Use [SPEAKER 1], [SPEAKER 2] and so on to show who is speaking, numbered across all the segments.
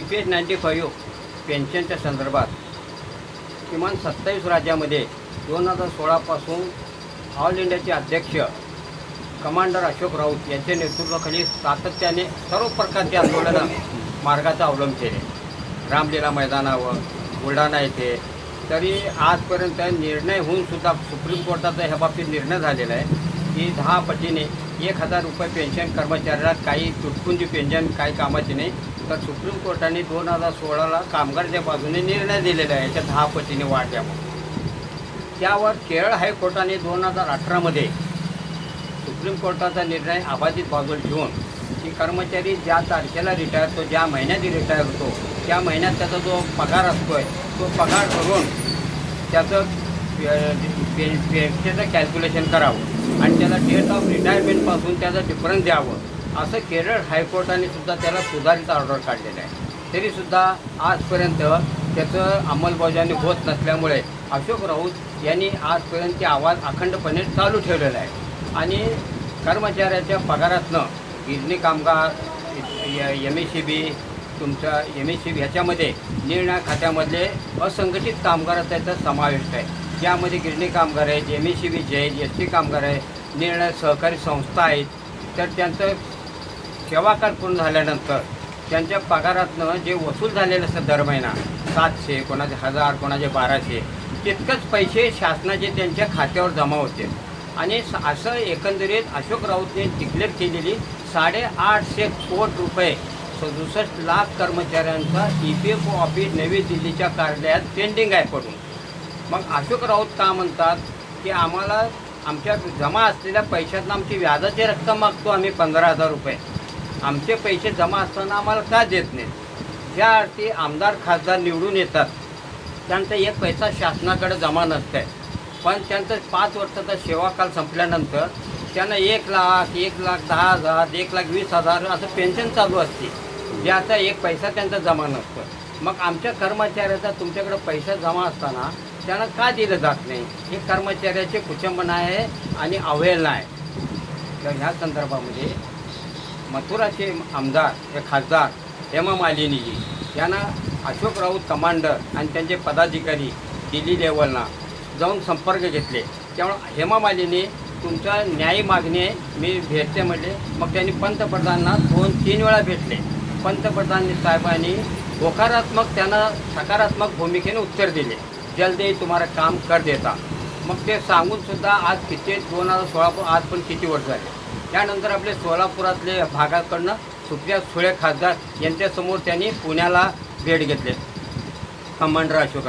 [SPEAKER 1] P S ninety five पेन्शनच्या संदर्भात. किमान सत्तावीस राज्यामध्ये दोन हजार सोळापासून ऑल इंडियाचे अध्यक्ष कमांडर अशोक राऊत यांच्या नेतृत्वाखाली सातत्याने सर्व प्रकारचे आंदोलनं मार्गाचा अवलंब केले. रामलीला मैदानावर बुलढाणा येथे. तरी आजपर्यंत निर्णय होऊन सुद्धा सुप्रीम कोर्टाचा ह्या बाबतीत निर्णय झालेला आहे. की दहा पटीने एक हजार रुपये पेन्शन कर्मचाऱ्याला काही तुटपुंजी पेन्शन काही कामाची नाही. तर सुप्रीम कोर्टाने दोन हजार सोळाला कामगारच्या बाजूने निर्णय दिलेला आहे. याच्या दहा पटीने वाढ द्यावा. त्यावर केरळ हायकोर्टाने दोन हजार अठरामध्ये सुप्रीम कोर्टाचा निर्णय अबाधित बाजूला ठेवून की कर्मचारी ज्या तारखेला रिटायर होतो ज्या महिन्यात रिटायर होतो त्या महिन्यात त्याचा जो पगार असतो आहे तो पगार करून त्याचं पे- पेन्शनचं कॅल्क्युलेशन करावं. आणि त्याला डेट ऑफ रिटायरमेंटपासून त्याचं डिफरन्स द्यावं. असं केरळ हायकोर्टाने सुद्धा त्याला सुधारित ऑर्डर काढलेलं आहे. तरीसुद्धा आजपर्यंत त्याचं अंमलबजावणी होत नसल्यामुळे अशोक राऊत यांनी आजपर्यंत ते आवाज अखंडपणे चालू ठेवलेला आहे. आणि कर्मचाऱ्याच्या पगारातनं गिरणी कामगार एम एस सी बी तुमच्या एम एस सी बी ह्याच्यामध्ये निर्णय खात्यामधले असंघटित कामगाराचा याचा समावेश आहे. ज्यामध्ये गिरणी कामगार आहेत एम एस सी बीचे आहेत एस टी कामगार आहे निर्णय सहकारी संस्था आहेत. तर त्यांचं सेवाकार पूर्ण झाल्यानंतर त्यांच्या पगारातनं जे वसूल झालेलं असतं दर महिना सातशे कोणाचे हजार कोणाचे बाराशे तितकंच पैसे शासनाचे त्यांच्या खात्यावर जमा होते. आणि असं एकंदरीत अशोक राऊतने डिक्लेअर केलेली साडेआठशे कोट रुपये सदुसष्ट लाख कर्मचाऱ्यांचा E P F O office नवी दिल्लीच्या कार्यालयात पेंडिंग आहे पडून. मग अशोक राऊत का म्हणतात की आम्हाला आमच्या जमा असलेल्या पैशातनं आमची व्याजाची रक्कम मागतो आम्ही पंधरा हजार रुपये. आमचे पैसे जमा असताना आम्हाला का देत नाहीत? ज्या अर्थी आमदार खासदार निवडून येतात. त्यांचा एक पैसा शासनाकडे जमा नसतं आहे पण त्यांचं पाच वर्षाचा सेवाकाल संपल्यानंतर त्यांना एक लाख एक लाख दहा हजार एक लाख वीस हजार असं पेन्शन चालू असते. ज्याचा एक पैसा त्यांचा जमा नसतो मग आमच्या कर्मचाऱ्याचा तुमच्याकडे पैसा जमा असताना त्यांना का दिलं जात नाही? हे कर्मचाऱ्याचे कुचंबन आहे आणि अवहेलना आहे. तर ह्या संदर्भामध्ये मथुराचे आमदार हे खासदार हेमा मालिनीजी यांना अशोक राऊत कमांडर आणि त्यांचे पदाधिकारी दिल्ली लेवलना जाऊन संपर्क घेतले. त्यामुळं हेमा मालिनी तुमच्या न्याय मागणी मी भेटते म्हटले मग त्यांनी पंतप्रधानांना दोन तीन वेळा भेटले. पंतप्रधान साहेबांनी होकारात्मक त्यांना सकारात्मक भूमिकेने उत्तर दिले. जल्दी तुम्हाला काम कर देता। मग ते सांगूनसुद्धा आज किती दोन हजार सोळापूर आज पण किती वर्ष झाले. त्यानंतर आपले सोलापुरातले भागाकडनं सुप्रिया सुळे खासदार यांच्यासमोर त्यांनी पुण्याला भेट घेतले. कमांडर अशोक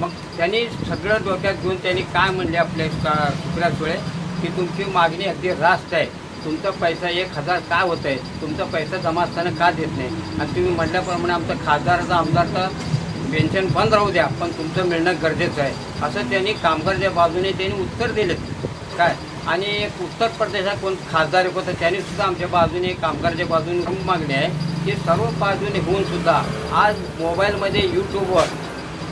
[SPEAKER 1] मग त्यांनी सगळं डोक्यात घेऊन त्यांनी काय म्हणले आपले का सुप्रिया सुळे? की तुमची मागणी अगदी रास्त आहे. तुमचा पैसा एक हजार का होत आहे तुमचा पैसा जमा असताना का देत नाही? आणि तुम्ही म्हटल्याप्रमाणे आमचं खासदाराचा आमदारचा पेन्शन बंद राहू द्या पण तुमचं मिळणं गरजेचं आहे. असं त्यांनी कामगारच्या बाजूने त्यांनी उत्तर दिलं. काय? आणि एक उत्तर प्रदेशात कोण खासदार एक होता त्यांनी सुद्धा आमच्या बाजूने कामगारच्या बाजूने खूप मागणी आहे. की सर्व बाजूने होऊन सुद्धा आज मोबाईलमध्ये यूट्यूबवर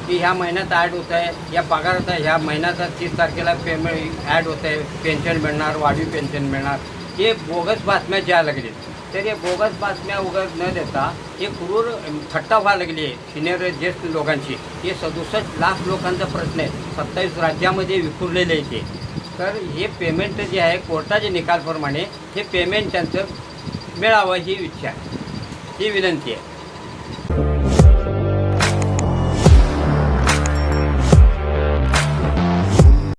[SPEAKER 1] की ह्या महिन्यात ॲड होत आहे या पगाराचा ह्या महिन्याचा तीस तारखेला पेमेंट ॲड होत आहे पेन्शन मिळणार वाढीव पेन्शन मिळणार. हे बोगस बातम्या ज्या लागले तर हे बोगस बातम्या उघड न देता हे क्रूर थट्टा व्हायला लागली आहे. सिनियर ज्येष्ठ लोकांची. हे सदुसष्ट लाख लोकांचा प्रश्न आहे. सत्तावीस राज्यामध्ये विखुरलेले आहे ते. तर हे पेमेंट जे आहे कोर्टाच्या निकालप्रमाणे हे पेमेंट त्यांचं मिळावं ही इच्छा आहे. ही विनंती आहे.